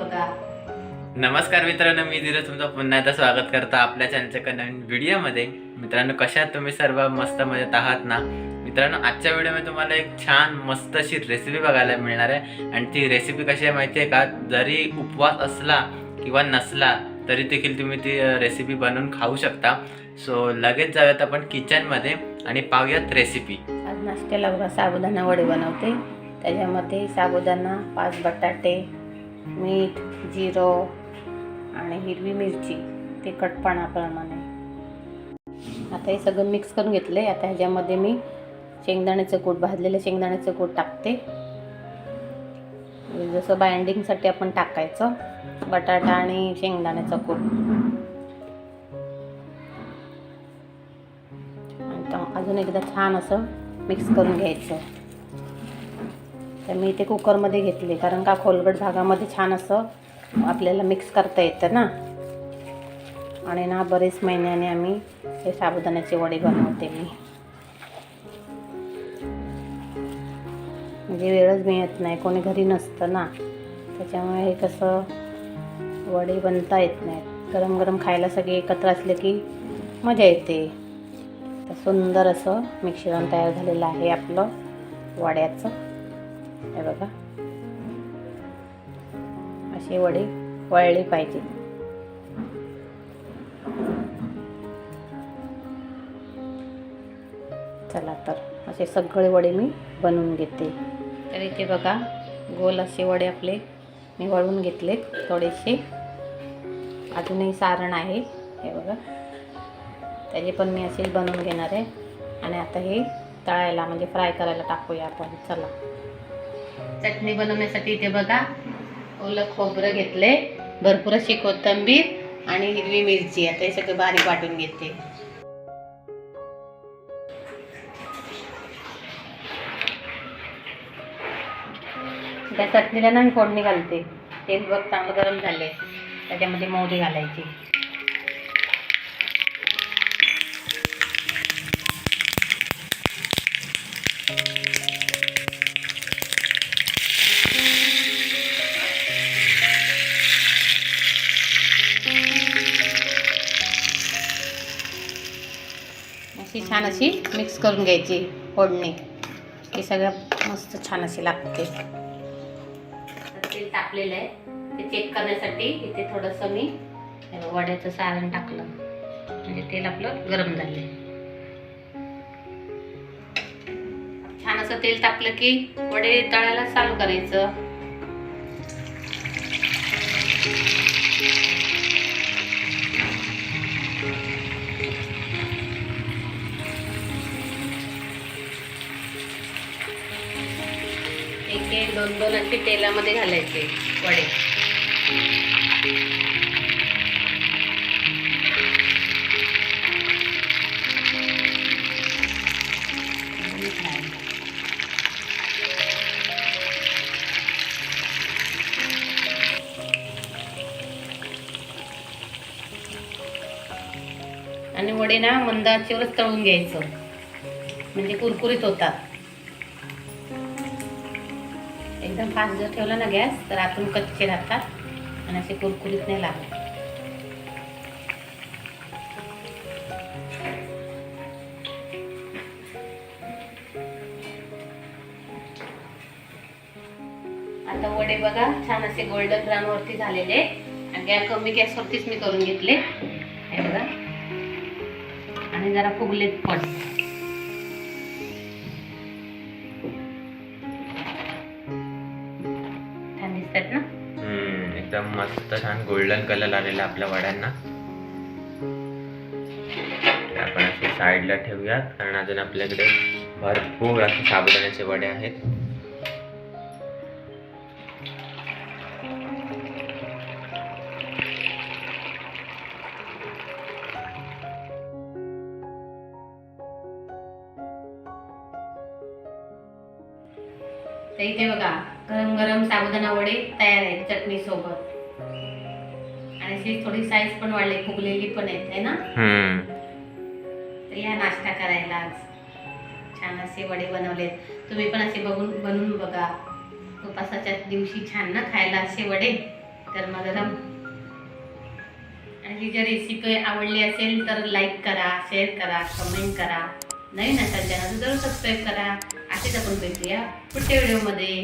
नमस्कार मित्रांनो मी धीरज तुमचं पुन्हा एकदा स्वागत करतो आपल्या चॅनलच्या नवीन व्हिडिओमध्ये. मित्रांनो कशा तुम्ही सर्व? मस्त मजेत आहात ना? मित्रांनो आजच्या व्हिडिओमध्ये तुम्हाला एक छान मस्त अशी रेसिपी बघायला मिळणार आहे. आणि ती रेसिपी कशी आहे माहिती आहे का? जरी उपवास असला किंवा नसला तरी देखील तुम्ही ती रेसिपी बनवून खाऊ शकता. सो लगेच जाऊयात आपण किचनमध्ये आणि पाहूयात रेसिपी आज नाश्त्याला बघा साबुदाणा वडे बनवते. त्याच्यामध्ये साबुदाणा पाच बटाटे मीठ जिरं आणि हिरवी मिरची तिखटपणाप्रमाणे आता हे सगळं मिक्स करून घेतले आता ह्याच्यामध्ये मी शेंगदाण्याचं कूट भाजलेलं शेंगदाण्याचं कूट टाकते. जसं बाइंडिंगसाठी आपण टाकायचं बटाटा आणि शेंगदाण्याचं कूट. आणि अजून एकदा छान असं मिक्स करून घ्यायचं. तर मी ते कुकरमध्ये घेतले. कारण का खोलगट भागामध्ये छान असं आपल्याला मिक्स करता येतं ना. आणि ना बरेच महिन्याने आम्ही हे साबुदाण्याचे वडे बनवते मी. म्हणजे वेळच मिळत नाही कोणी घरी नसतं ना. त्याच्यामुळे हे कसं वडे बनता येत नाहीत. गरम गरम खायला सगळे एकत्र असले की मजा येते. तर सुंदर असं मिश्रण तयार झालेलं आहे आपलं वड्याचं. हे बघा. असे वडे वळले पाहिजे. चला तर असे सगळे वडे मी बनवून घेते. तर इथे बघा गोल असे वडे आपले मी वळून घेतले. थोडेसे. अजूनही सारण आहे. हे बघा. त्याचे पण मी असेच बनवून घेणार आहे. आणि आता हे तळायला म्हणजे फ्राय करायला टाकूया आपण. चला. चटणी बनवण्यासाठी इथे बघा ओलं खोबरं घेतलंय भरपूर अशी कोथिंबीर आणि हिरवी मिरची आता हे सगळं बारीक वाटून घेते. त्या चटणीला ना मी फोडणी घालते. तेल बघ चांगलं गरम झाले त्याच्यामध्ये मोहरी घालायची. छान अशी मिक्स करून घ्यायची फोडणी. हे सगळं मस्त छान अशी लागते. तेल टाकलेलं आहे. ते चेक करण्यासाठी इथे थोडंसं मी वड्याचं सारण टाकलं. म्हणजे तेल आपलं गरम झाले छान असं तेल टाकलं की वडे तळायला चालू करायचं. एक एक दोन दोन असे तेलामध्ये घालायचे वडे. आणि वडे ना मंदाचेवरच तळून घ्यायचं. म्हणजे कुरकुरीत होतात. एकदम फास्ट जर ठेवला ना गॅस तर आतून कच्चे राहतात आणि असे कुरकुरीत नाही लागत. आता वडे बघा छान असे गोल्डन ब्राऊन वरती झालेले. आणि गॅस कमी गॅसवरतीच मी करून घेतले. हे बघा. आणि जरा फुगलेत पण. एकदम मस्त छान गोल्डन कलर आलेला आपल्या वड्यांना. आपण असे साईडला ठेवूयात कारण अजून आपल्याकडे भरपूर असे साबुदाण्याचे वडे आहेत. तर इथे बघा गरम गरम साबुदाणा वडे तयार आहेत चटणी सोबत आणि अशी थोडी साईज पण वाढली फुगलेली पण आहेत है ना? हम्म, तर या नाश्ता करायला आज छान असे वडे बनवलेत. तुम्ही पण असे बघून बनवून बघा. उपासाच्या दिवशी छान ना खायला असे वडे. गरमागरम ही जर रेसिपी आवडली असेल तर लाईक करा शेअर करा कमेंट करा. नवीन असाल चॅनल जरूर सबस्क्राईब करा. असेच आपण भेटूया पुढच्या व्हिडिओमध्ये